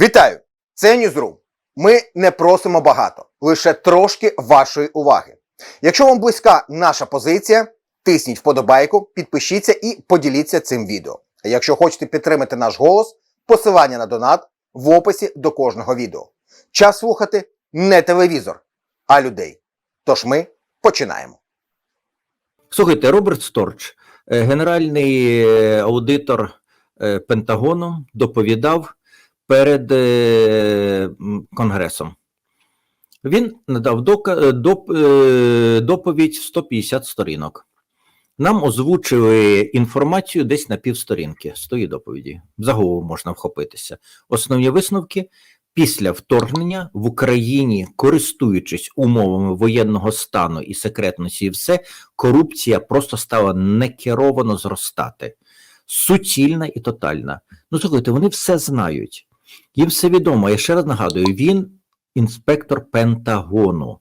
Вітаю! Це Ньюзрум. Ми не просимо багато, лише трошки вашої уваги. Якщо вам близька наша позиція, тисніть вподобайку, підпишіться і поділіться цим відео. А якщо хочете підтримати наш голос, посилання на донат в описі до кожного відео. Час слухати не телевізор, а людей. Тож ми починаємо. Слухайте, Роберт Сторч, е, генеральний е, аудитор е, Пентагону, доповідав перед е, Конгресом. Він надав е, е, доповідь в 150 сторінок. Нам озвучили інформацію десь на півсторінки з тої доповіді. За голову можна вхопитися. Основні висновки після вторгнення в Україні, користуючись умовами воєнного стану і секретності, і все, корупція просто стала некеровано зростати. Суцільна і тотальна. Ну, слухайте, вони все знають. Їм все відомо. Я ще раз нагадую, він інспектор Пентагону.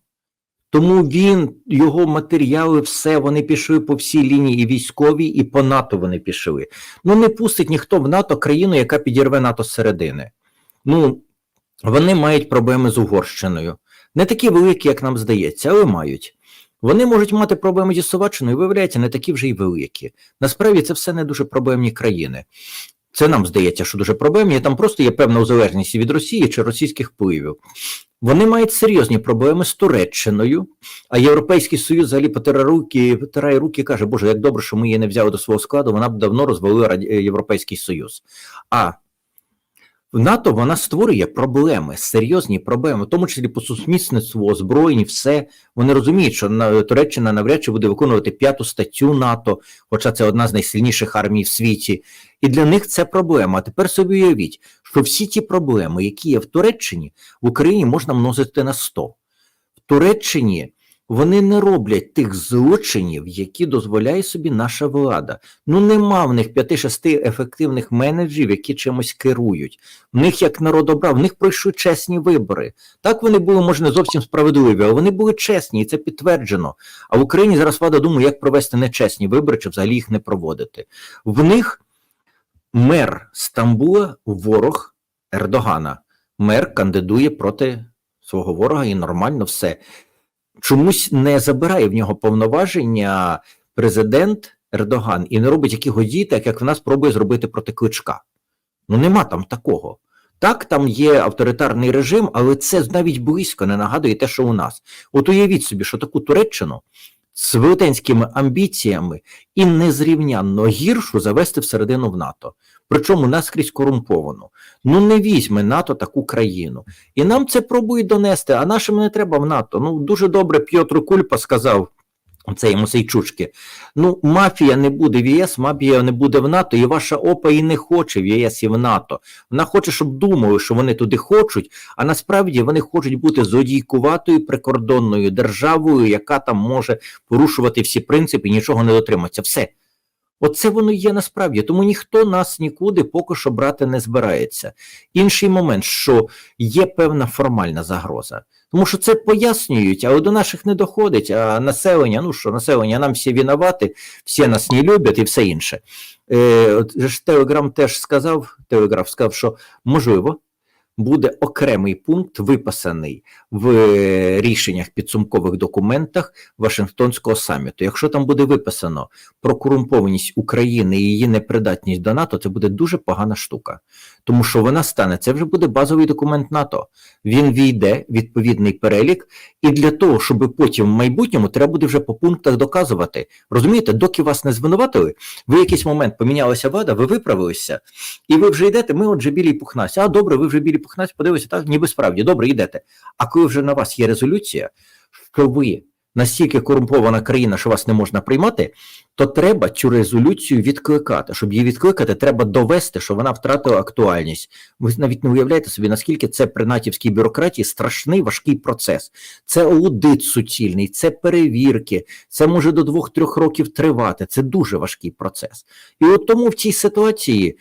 Тому він, його матеріали, все, вони пішли по всій лінії і військовій, і по НАТО вони пішли. Ну, не пустить ніхто в НАТО країну, яка підірве НАТО зсередини. Ну, вони мають проблеми з Угорщиною. Не такі великі, як нам здається, але мають. Вони можуть мати проблеми зі Словаччиною, виявляється, не такі вже й великі. Насправді це все не дуже проблемні країни. Це нам здається, що дуже проблемні. Там просто є певна залежність від Росії чи російських впливів. Вони мають серйозні проблеми з Туреччиною, а Європейський Союз взагалі потирає руки, потирає руки і каже, Боже, як добре, що ми її не взяли до свого складу, вона б давно розвалила Європейський Союз. А в НАТО вона створює проблеми, серйозні проблеми, в тому числі по сусмісництву, озброєнні, все. Вони розуміють, що Туреччина навряд чи буде виконувати п'яту статтю НАТО, хоча це одна з найсильніших армій в світі. І для них це проблема. А тепер собі уявіть, що всі ті проблеми, які є в Туреччині, в Україні можна множити на 100. В Туреччині вони не роблять тих злочинів, які дозволяє собі наша влада. Ну нема в них 5-6 ефективних менеджерів, які чимось керують. В них як народ обрав, в них пройшли чесні вибори. Так вони були, може, не зовсім справедливі, але вони були чесні, і це підтверджено. А в Україні зараз влада думає, як провести нечесні вибори, чи взагалі їх не проводити. В них мер Стамбула ворог Ердогана. Мер кандидує проти свого ворога і нормально все. Чомусь не забирає в нього повноваження президент Ердоган і не робить якихось дій, так як в нас пробує зробити проти кличка. Ну нема там такого. Так, там є авторитарний режим, але це навіть близько не нагадує те, що у нас. От уявіть собі, що таку Туреччину з велетенськими амбіціями і незрівнянно гіршу завести всередину в НАТО. Причому наскрізь корумповану. Ну не візьме НАТО таку країну. І нам це пробують донести, а нашим не треба в НАТО. Ну дуже добре П'єтр Кульпа сказав. Цей Мосейчучки. Ну, мафія не буде в ЄС, мафія не буде в НАТО, і ваша ОПА і не хоче в ЄС і в НАТО. Вона хоче, щоб думали, що вони туди хочуть, а насправді вони хочуть бути зодійкуватою прикордонною державою, яка там може порушувати всі принципи і нічого не дотриматися. Все. Оце воно є насправді, тому ніхто нас нікуди поки що брати не збирається. Інший момент, що є певна формальна загроза. Тому що це пояснюють, але до наших не доходить. А населення, ну що, населення, нам всі винувати, всі нас не люблять і все інше. Е, от ж Телеграм теж сказав, Телеграф сказав, що можливо. Буде окремий пункт виписаний в е, рішеннях підсумкових документах Вашингтонського саміту. Якщо там буде виписано про корумпованість України і її непридатність до НАТО, це буде дуже погана штука, тому що вона стане це вже буде базовий документ НАТО. Він війде відповідний перелік, і для того, щоб потім в майбутньому треба буде вже по пунктах доказувати. Розумієте, доки вас не звинуватили, ви якийсь момент помінялася влада, ви виправилися, і ви вже йдете. Ми отже білі пухнасті. А добре, ви вже білі пухнасті, подивися, так ніби справді добре йдете. А коли вже на вас є резолюція, що ви настільки корумпована країна, що вас не можна приймати, то треба цю резолюцію відкликати. Щоб її відкликати, треба довести, що вона втратила актуальність. Ви навіть не уявляєте собі, наскільки це при натівській бюрократії страшний важкий процес. Це аудит суцільний, це перевірки, це може до двох-трьох років тривати. Це дуже важкий процес. І от тому в цій ситуації.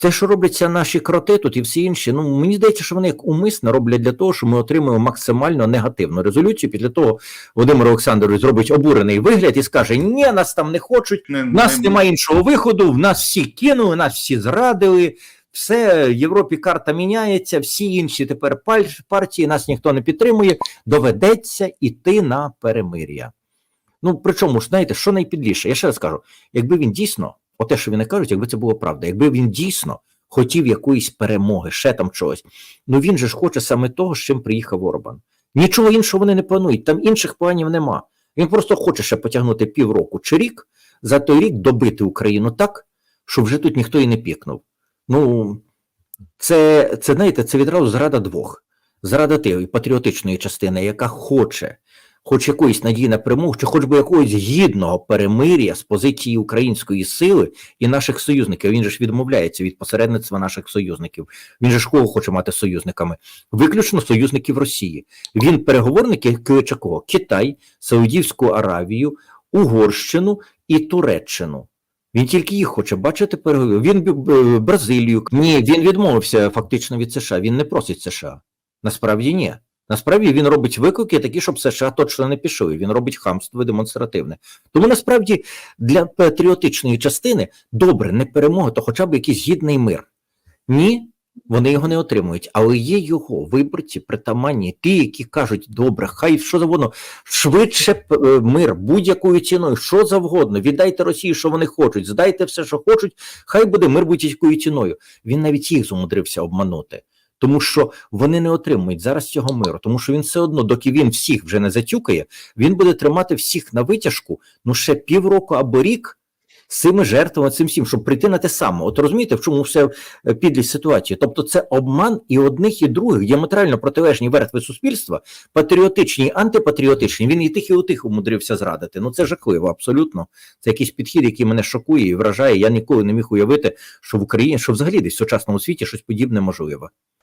Те, що робляться наші кроти тут і всі інші, ну мені здається, що вони як умисно роблять для того, щоб ми отримуємо максимально негативну резолюцію. Після того Володимир Олександрович зробить обурений вигляд і скаже: Ні, нас там не хочуть, Не, нас не- немає іншого виходу, в нас всі кинули, нас всі зрадили. Все в Європі карта міняється, всі інші тепер партії, нас ніхто не підтримує. Доведеться йти на перемир'я. Ну причому ж знаєте, що найпідліше? Я ще раз кажу, якби він дійсно, оте, що вони кажуть, якби це було правда, якби він дійсно хотів якоїсь перемоги, ще там чогось. Ну він же ж хоче саме того, з чим приїхав Орбан. Нічого іншого вони не планують, там інших планів нема. Він просто хоче ще потягнути півроку чи рік, за той рік добити Україну так, щоб вже тут ніхто і не пікнув. Ну, це, це знаєте, це відразу зрада двох. Зрада тієї патріотичної частини, яка хоче, хоч якоїсь надії на перемогу, чи хоч би якогось гідного перемир'я з позиції української сили і наших союзників. Він же ж відмовляється від посередництва наших союзників. Він же ж кого хоче мати союзниками? Виключно союзників Росії. Він переговорник кличе? Китай, Саудівську Аравію, Угорщину і Туреччину. Він тільки їх хоче бачити переговори. Він Бразилію. Ні, він відмовився фактично від США. Він не просить США. Насправді ні. Насправді він робить виклики такі, щоб США точно не пішли. Він робить хамство демонстративне. Тому насправді для патріотичної частини добре, не перемога, то хоча б якийсь гідний мир. Ні, вони його не отримують, але є його виборці, притаманні, ті, які кажуть, добре, хай що завгодно, швидше е, мир будь-якою ціною, що завгодно. Віддайте Росії, що вони хочуть, здайте все, що хочуть, хай буде мир будь-якою ціною. Він навіть їх зумудрився обманути. Тому що вони не отримують зараз цього миру, тому що він все одно, доки він всіх вже не затюкає, він буде тримати всіх на витяжку ну ще півроку або рік з цими жертвами, цим всім, щоб прийти на те саме. От розумієте, в чому все підлість ситуації? Тобто, це обман і одних, і других, діаметрально протилежні верстви суспільства, патріотичні і антипатріотичні. Він і тих, і у тих умудрився зрадити. Ну це жахливо, абсолютно. Це якийсь підхід, який мене шокує і вражає. Я ніколи не міг уявити, що в Україні, що взагалі десь в сучасному світі щось подібне можливе.